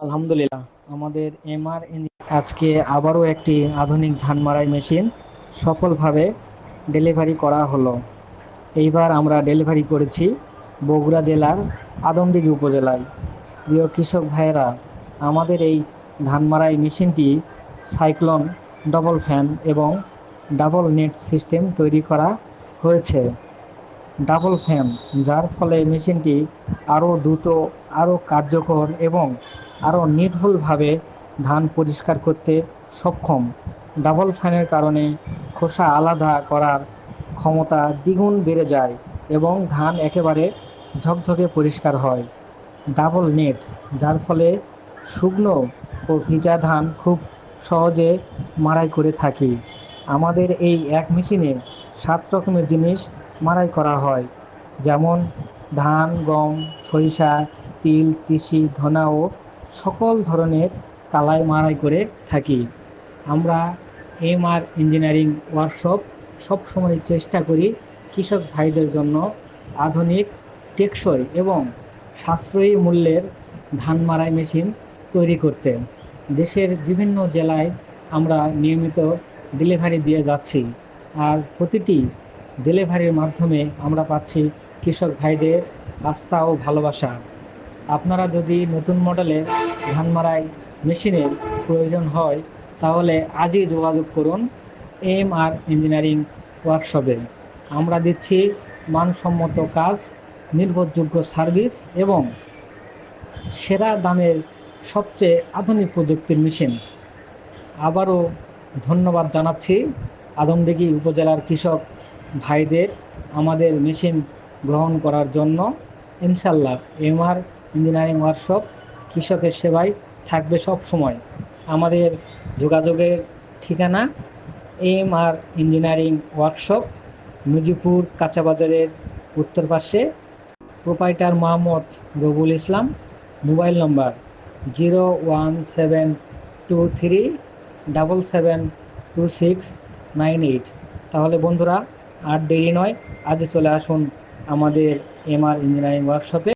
আলহামদুলিল্লাহ। আমাদের এমআর আজকে আবারও একটি আধুনিক ধান মাড়াই মেশিন সফলভাবে ডেলিভারি করা হলো। এইবার আমরা ডেলিভারি করেছি বগুড়া জেলার আদমদিঘি উপজেলায়। প্রিয় কৃষক ভাইয়েরা, আমাদের এই ধান মাড়াই মেশিনটি সাইক্লোন, ডবল ফ্যান এবং ডাবল নেট সিস্টেম তৈরি করা হয়েছে। ডাবল ফ্যান, যার ফলে মেশিনটি আরও দ্রুত, আরও কার্যকর এবং আরও নির্ভুলভাবে ধান পরিষ্কার করতে সক্ষম। ডাবল ফ্যানের কারণে খোসা আলাদা করার ক্ষমতা দ্বিগুণ বেড়ে যায় এবং ধান একেবারে ঝকঝকে পরিষ্কার হয়। ডাবল নেট, যার ফলে শুকনো ও ভিজা ধান খুব সহজে মাড়াই করে থাকি। আমাদের এই এক মেশিনে সাত রকমের জিনিস মাড়াই করা হয়, যেমন ধান, গম, সরিষা, তিল, তিসি, ধনা ও সকল ধরনের কালাই মাড়াই করে থাকি। আমরা এম আর ইঞ্জিনিয়ারিং ওয়ার্কশপ সবসময় চেষ্টা করি কৃষক ভাইদের জন্য আধুনিক, টেকসই এবং সাশ্রয়ী মূল্যের ধান মাড়াই মেশিন তৈরি করতে। দেশের বিভিন্ন জেলায় আমরা নিয়মিত ডেলিভারি দিয়ে যাচ্ছি আর প্রতিটি ডেলিভারির মাধ্যমে আমরা পাচ্ছি কৃষক ভাইদের আস্থা ও ভালোবাসা। আপনারা যদি নতুন মডেলে ধান মাড়াই মেশিনের প্রয়োজন হয়, তাহলে আজই যোগাযোগ করুন এম আর ইঞ্জিনিয়ারিং ওয়ার্কশপে আমরা দিচ্ছি মানসম্মত কাজ, নির্ভরযোগ্য সার্ভিস এবং সেরা দামের সবচেয়ে আধুনিক প্রযুক্তির মেশিন। আবারও ধন্যবাদ জানাচ্ছি আদমদিঘি উপজেলার কৃষক ভাইদের আমাদের মেশিন গ্রহণ করার জন্য। ইনশাল্লাহ এমআর ইঞ্জিনিয়ারিং ওয়ার্কশপ, কৃষকের সেবায় থাকবে সব সময়। আমাদের যোগাযোগের ঠিকানা M R engineering workshop Mujipur কাঁচাবাজারের উত্তর পাশে। Proprietor Mohammad Rabul Islam, mobile number zero one seven two three double seven two six nine eight. তাহলে বন্ধুরা, আর দেরি নয় আজ চলে আসুন আমাদের এমআর ইঞ্জিনিয়ারিং ওয়ার্কশপে।